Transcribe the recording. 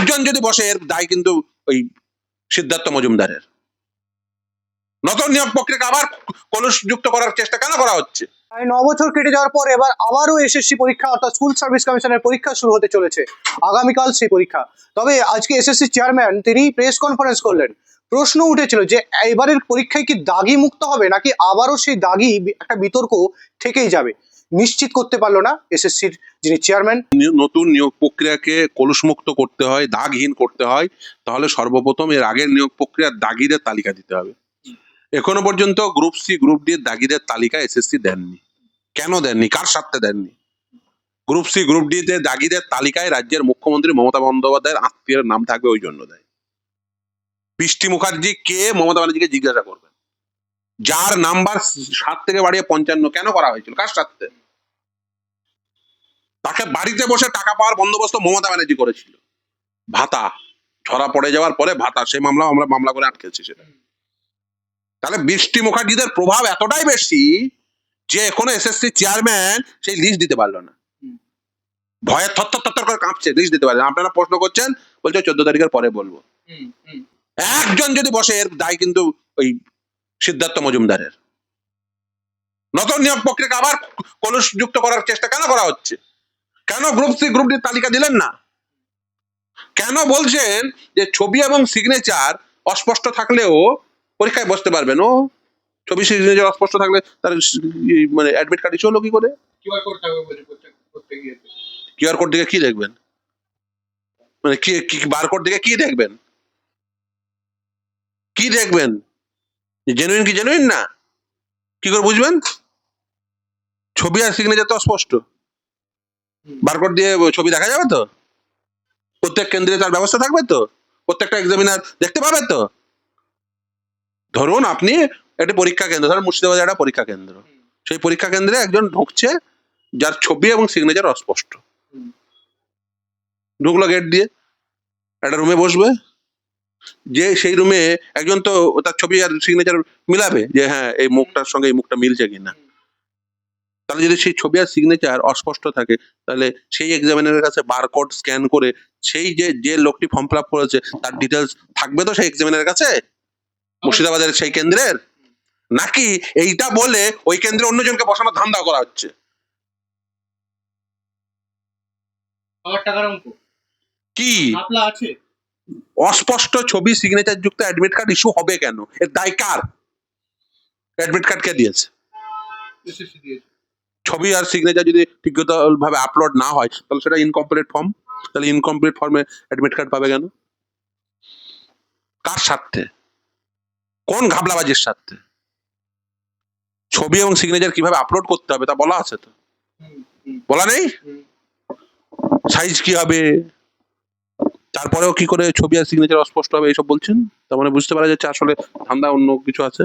একজন যদি বসে, এর দায় কিন্তু ওই সিদ্ধার্থ মজুমদারের। নতুন নিয়োগ প্রক্রিয়াকে আবার কলুষযুক্ত করার চেষ্টা কেন করা হচ্ছে? ন বছর কেটে যাওয়ার পর এবার আবারও এসএসসি পরীক্ষা, অর্থাৎ স্কুল সার্ভিস কমিশনের পরীক্ষা শুরু হতে চলেছে। আগামীকাল সেই পরীক্ষা। তবে আজকে এসএসসি চেয়ারম্যান তিনি প্রেস কনফারেন্স করলেন। প্রশ্ন উঠেছিল যে, এবারের পরীক্ষায় কি দাগি মুক্ত হবে, নাকি আবারও সেই দাগি একটা বিতর্ক থেকেই যাবে? নিশ্চিত করতে পারল না এসএসসির যিনি চেয়ারম্যান নতুন নিয়োগ প্রক্রিয়াকে কলুষমুক্ত করতে হয়, দাগহীন করতে হয়, তাহলে সর্বপ্রথম এর আগের নিয়োগ প্রক্রিয়ার দাগিদের তালিকা দিতে হবে। এখনও পর্যন্ত গ্রুপ সি গ্রুপ ডি দাগিদের তালিকা এসএসসি দেননি। কেন দেননি? কার স্বার্থে দেননি? গ্রুপ সি গ্রুপ ডি তে দাগিদের তালিকায় রাজ্যের মুখ্যমন্ত্রী মমতা বন্দ্যোপাধ্যায়ের আত্মীয়ের নাম থাকবে ওই জন্য দেয়। বৃষ্টি মুখার্জি কে মমতা ব্যানার্জিকে জিজ্ঞাসা করবেন? যার নাম্বার সাত থেকে বাড়িয়ে পঞ্চান্ন কেন করা হয়েছিল? কার স্বার্থে? তাকে বাড়িতে বসে টাকা পাওয়ার বন্দোবস্ত মমতা ব্যানার্জি করেছিল। ভাতা ধরা পড়ে যাওয়ার পরে ভাতা সেই মামলা আমরা মামলা করে আটকেছি সেটা। তাহলে বৃষ্টি মুখার্জিদের প্রভাব এতটাই বেশি যে এখনও এসএসসি চেয়ারম্যান সেই লিস্ট দিতে পারল না। ভয়ে থরথর থরথর করে কাঁপছে লিস্ট দিতে পারল না। আপনারা প্রশ্ন করছেন বলছে চোদ্দ তারিখের পরে বলব। একজন যদি বসে এর দায় কিন্তু ওই সিদ্ধার্থ মজুমদারের। নতুন নিয়োগ প্রক্রিয়াকে আবার কলুষযুক্ত করার চেষ্টা কেন করা হচ্ছে? কেন গ্রুপ সি গ্রুপ ডি তালিকা দিলেন না? কেন বলছেন যে ছবি এবং সিগনেচার অস্পষ্ট থাকলেও পরীক্ষায় বসতে পারবেন? ও ছবি সিগনেচার অস্পষ্ট থাকলে তার মানে অ্যাডমিট কার্ড ইস্যু হলো কি করে? কিউআর কোড দিকে কি দেখবেন? মানে কি কি বারকোড দিকে কি দেখবেন? কি দেখবেন? জেনুইন কি জেনুইন না? কি করে বুঝবেন? ছবি আর সিগনেচার তো স্পষ্ট বারকোড দিয়ে ছবি দেখা যাবে তো? প্রত্যেক কেন্দ্রে তার ব্যবস্থা থাকবে তো? প্রত্যেকটা এক্সামিনার দেখতে পাবে তো? ধরুন আপনি একটা পরীক্ষা কেন্দ্র, ধরুন মুর্শিদাবাদে একটা পরীক্ষা কেন্দ্র। সেই পরীক্ষা কেন্দ্রে একজন ঢুকছে, যার ছবি এবং সিগনেচার অস্পষ্ট। ঢুকলো গেট দিয়ে, একটা রুমে বসবে। যে সেই রুমে একজন তো তার ছবি আর সিগনেচার মিলাবে যে হ্যাঁ এই মুখটার সঙ্গে এই মুখটা মিলছে কিনা। তাহলে যদি সেই ছবি আর সিগনেচার অস্পষ্ট থাকে তাহলে সেই এক্সামিনারের কাছে বারকোড স্ক্যান করে সেই যে যে লোকটি ফর্ম ফিল আপ করেছে তার ডিটেলস থাকবে তো সেই এক্সামিনারের কাছে? মুর্শিদাবাদের সেই কেন্দ্রের? নাকি এইটা বলে ওই কেন্দ্রে অন্যজনকে বসানোর ধান্দা করা হচ্ছে? কি? আছে। অস্পষ্ট ছবি সিগনেচার যুক্ত অ্যাডমিট কার্ড ইস্যু হবে কেন? এর দায় কার? অ্যাডমিট কার্ড কে দিয়েছে? দিয়েছে। ছবি আর সিগনেচার যদি ঠিকমতো ভাবে আপলোড না হয়, তাহলে সেটা ইনকমপ্লিট ফর্ম তাহলে ইনকমপ্লিট ফর্মে অ্যাডমিট কার্ড পাবে কেন? কার স্বার্থে? কোন ঘাবলাবাজির স্বার্থে? ছবি এবং সিগনেচার কীভাবে আপলোড করতে হবে তা বলা আছে তো? বলা নেই? সাইজ কি হবে? তারপরেও কি করে ছবি আর সিগনেচার অস্পষ্ট হবে, এইসব বলছেন? তার মানে বুঝতে পারা যাচ্ছে আসলে ধান্দা অন্য কিছু আছে।